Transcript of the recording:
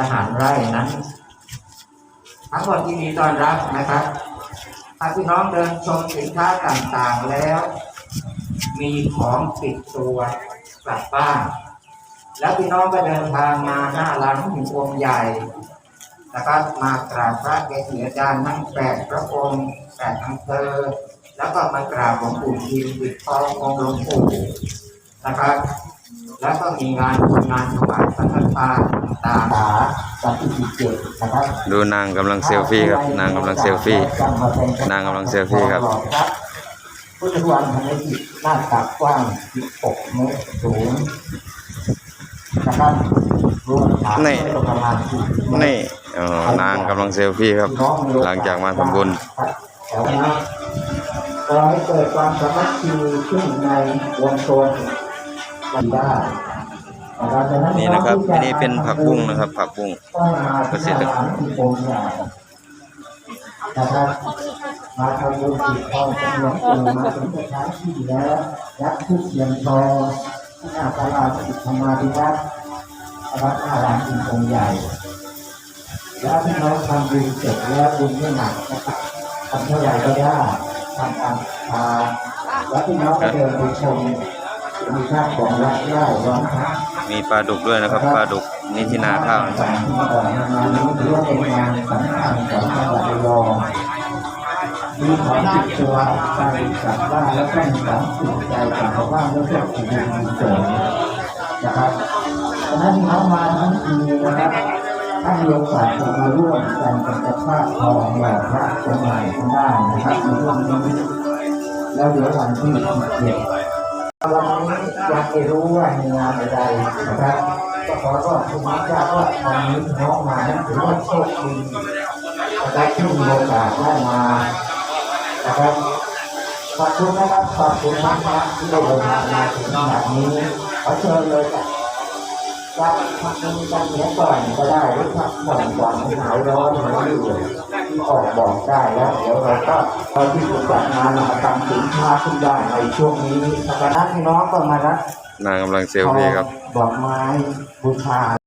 ทหารไร่นั้นทั้งหมดที่มีต้อนรับนะครับถ้าพี่น้องเดินชมสินค้าต่างๆแล้ว มีของติดตัวกลับบ้าน แล้วพี่น้องก็เดินทางมาหน้าร้านหินองค์ใหญ่นะครับมากราบพระเกจิอาจารย์ทั้งแปดพระองค์แปดอำเภอแล้วก็มากราบหลวงปู่ทิมปิดทององค์หลวงปู่นะครับ แล้วก็มีงานงานถวายสังฆทานตางๆวันที่สิบเจ็ดนะครับดูนางกำลังเซลฟี่ครับนางกำลังเซลฟี่ นางกำลังเซลฟี่ครับ พุทธวันทำให้จิตหน้าตักว้าง16เมตรสูงนะครับรวมฐานนี่ประมาณ10นี่นางกำลังเซลฟี่ครับ หลังจากมาทำบุญแถวนี้ขอให้เกิดความสามัคคีขึ้นในวงชน กันได้นะครับดังนี่นะครับอันนี้เป็นผักบุ้งนะครับ ผักบุ้งต้องมาเกษตรกรที่องค์ใหญ่นะครับมาทำบุญปิดทองเป็นหลวงปู่มาถึงสถานที่แล้วยักษ์ทุกเสียงทองที่หน้าศาลาสิทธมาธิวัฒน์นะครับหน้าร้านอินองค์ใหญ่แล้วพี่น้องทำบุญเสร็จแล้วบุญไม่หนักนะครับทำเท่าไหร่ก็ได้ทำตามทานแล้วพี่น้องก็เดินไปชม มีภาพของวัดไร่ร้องพระมีปลาดุกด้วยนะครับปลาดุกนี่ที่นาข้าวนะครับการที่ออกงานนี้ถือว่าเป็นงานสำคัญของจังหวัดระยองมีของติดตัวไปกลับบ้านแล้วก็มีของติดใจกลับบ้านแล้วก็ถึงมีเสริมนะครับฉะนั้นน้องมาทั้งทีนะครับถ้ามีโอกาสจะมาร่วมกันเป็นเจ้าภาพทองหล่อพระจำหน่ายก็ได้นะครับในเรื่องนี้แล้วเดี๋ยววันที่สิบเจ็ด วันนี้อยากให้รู้ว่ามีงานอะไรนะครับก็ขอขอบคุณพระเจ้าว่าวันนี้น้องมานั้นถือว่าโชคดีนะครับที่มีโอกาสได้มานะครับขอบคุณนะครับขอบคุณมากครับที่ได้เดินทางมาถึงขนาดนี้ขอเชิญเลยครับจะพักนึงกันเสียก่อนก็ได้หรือพักผ่อนก่อนห้หายร้อนหายเหนื่อย ที่ออกบอกได้แล้วเดี๋ยวเราก็ตอนที่จะจัดงานเราทำสินค้าขึ้นได้ในช่วงนี้นะครับพี่น้องก็มารับนางกำลังเซลฟี่ครับ ดอกไม้บูชา